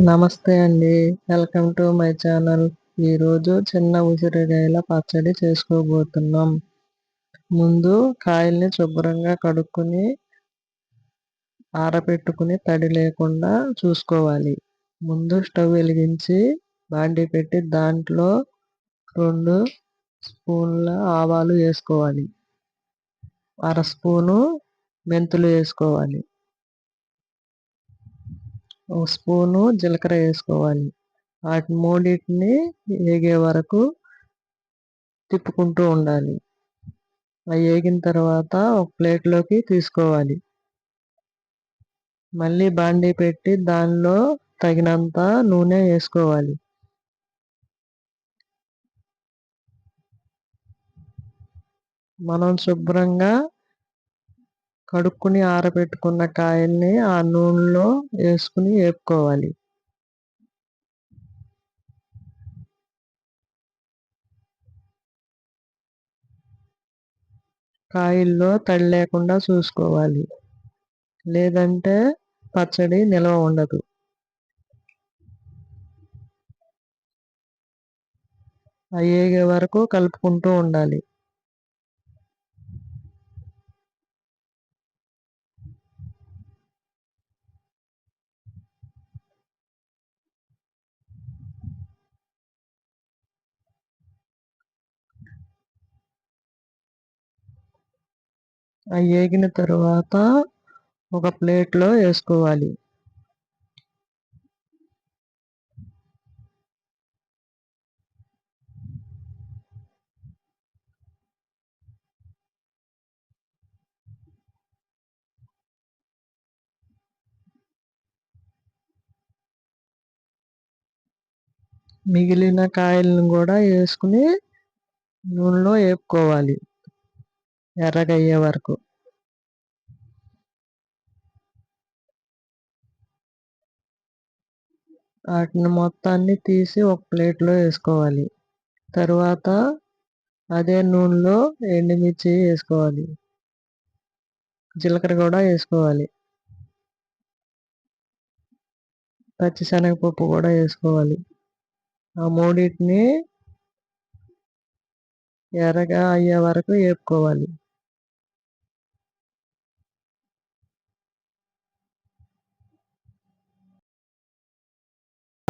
నమస్తే అండి. Welcome to my channel. ఈరోజు చిన్న ఉసిరికాయల పచ్చడి చేసుకోబోతున్నాం. ముందు కాయల్ని శుభ్రంగా కడుక్కొని ఆరబెట్టుకుని తడి లేకుండా చూసుకోవాలి. ముందు స్టవ్ వెలిగించి బాండీ పెట్టి దాంట్లో రెండు స్పూన్ల ఆవాలు వేసుకోవాలి. అర స్పూను మెంతులు వేసుకోవాలి. ఒక స్పూను జీలకర్ర వేసుకోవాలి. వాటి మూడింటిని వేగే వరకు తిప్పుకుంటూ ఉండాలి. అవి వేగిన తర్వాత ఒక ప్లేట్లోకి తీసుకోవాలి. మళ్ళీ బాండీ పెట్టి దానిలో తగినంత నూనె వేసుకోవాలి. మనం శుభ్రంగా కడుక్కుని ఆరబెట్టుకున్న కాయల్ని ఆ నూనెలో వేసుకుని వేపుకోవాలి. కాయల్లో తడి లేకుండా చూసుకోవాలి. లేదంటే పచ్చడి నిల్వ ఉండదు. అయ్యేగే వరకు కలుపుకుంటూ ఉండాలి. అవి వేగిన తర్వాత ఒక ప్లేట్లో వేసుకోవాలి. మిగిలిన కాయలను కూడా వేసుకుని నూనెలో వేపుకోవాలి. ఎర్రగయ్యే వరకు. వాటిని మొత్తాన్ని తీసి ఒక ప్లేట్లో వేసుకోవాలి. తర్వాత అదే నూనెలో ఎండుమిర్చి వేసుకోవాలి. జీలకర్ర కూడా వేసుకోవాలి. పచ్చిశనగపప్పు కూడా వేసుకోవాలి. ఆ మూడింటిని ఎర్రగా అయ్యే వరకు వేపుకోవాలి.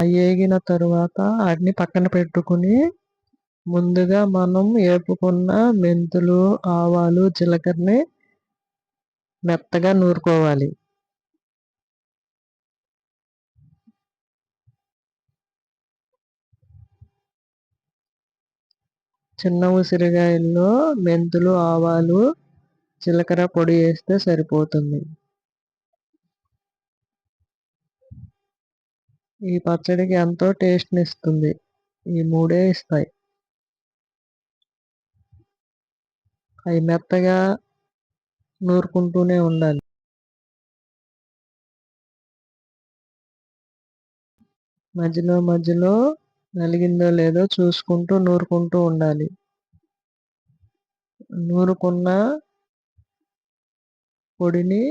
అవి వేగిన తరువాత వాటిని పక్కన పెట్టుకుని ముందుగా మనం వేపుకున్న మెంతులు ఆవాలు జీలకర్రని మెత్తగా నూరుకోవాలి. చిన్న ఉసిరికాయల్లో మెంతులు ఆవాలు జీలకర్ర పొడి వేస్తే సరిపోతుంది. ఈ పచ్చడికి ఎంతో టేస్ట్ని ఇస్తుంది ఈ మూడే ఇస్తాయి. అవి మెత్తగా నూరుకుంటూనే ఉండాలి. మధ్యలో మధ్యలో నలిగిందో లేదో చూసుకుంటూ నూరుకుంటూ ఉండాలి. నూరుకున్న పొడిని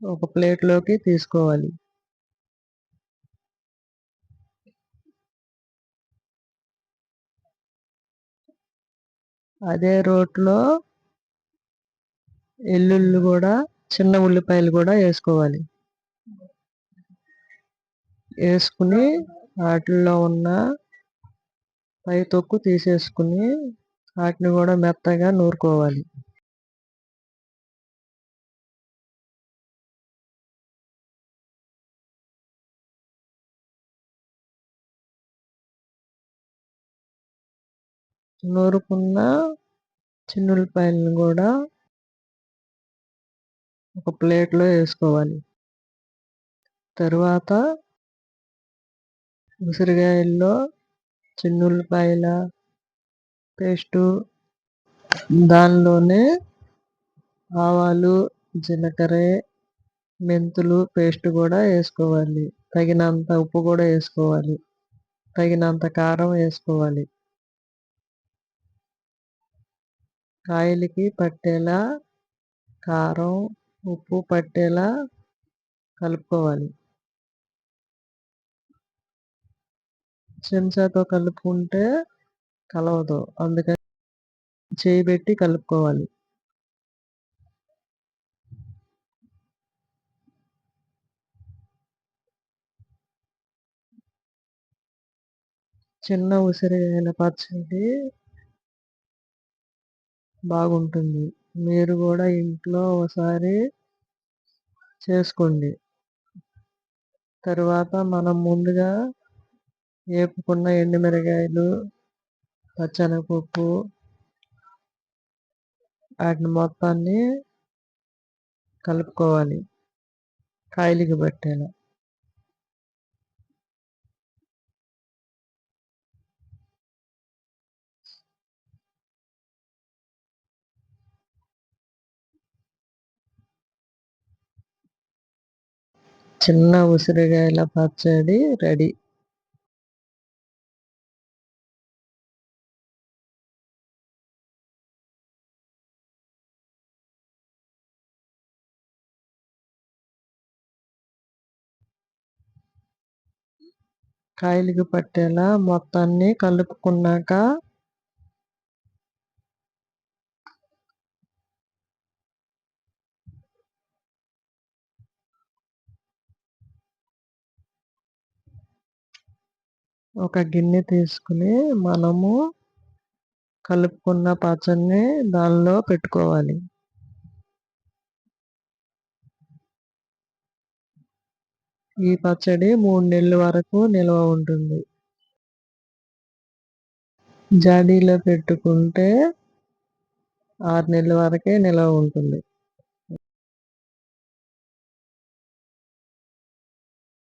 ఒక ప్లేట్లోకి తీసుకోవాలి. అదే రోట్లో ఎల్లుల్లి కూడా చిన్న ఉల్లిపాయలు కూడా వేసుకోవాలి. వేసుకుని వాటిల్లో ఉన్న పై తొక్కు తీసేసుకుని వాటిని కూడా మెత్తగా నూరుకోవాలి. నూరుకున్న చిన్నులపాయలను కూడా ఒక ప్లేట్లో వేసుకోవాలి తరువాత ఉసిరికాయల్లో చిన్నులపాయల పేస్టు దానిలోనే ఆవాలు జీలకర్ర మెంతులు పేస్ట్ కూడా వేసుకోవాలి తగినంత ఉప్పు కూడా వేసుకోవాలి తగినంత కారం వేసుకోవాలి కాయలకి పట్టేలా కారం ఉప్పు పట్టేలా కలుపుకోవాలి. చెంచాతో కలుపుకుంటే కలవదు. అందుకని చేయి పెట్టి కలుపుకోవాలి. చిన్న ఉసిరికాయల పచ్చడి బాగుంటుంది. మీరు కూడా ఇంట్లో ఒకసారి చేసుకోండి. తరువాత మనం ముందుగా వేపుకున్న ఎండుమిరగాయలు పచ్చనపప్పు వాటిని మొత్తాన్ని కలుపుకోవాలి. కాయలకి పట్టేలా చిన్న ఉసిరికాయల పచ్చడి రెడీ. కాయలకి పట్టేలా మొత్తాన్ని కలుపుకున్నాక ఒక గిన్నె తీసుకుని మనము కలుపుకున్న పచ్చడిని దానిలో పెట్టుకోవాలి. ఈ పచ్చడి మూడు నెలల వరకు నిల్వ ఉంటుంది. జాడీలో పెట్టుకుంటే ఆరు నెలల వరకే నిల్వ ఉంటుంది.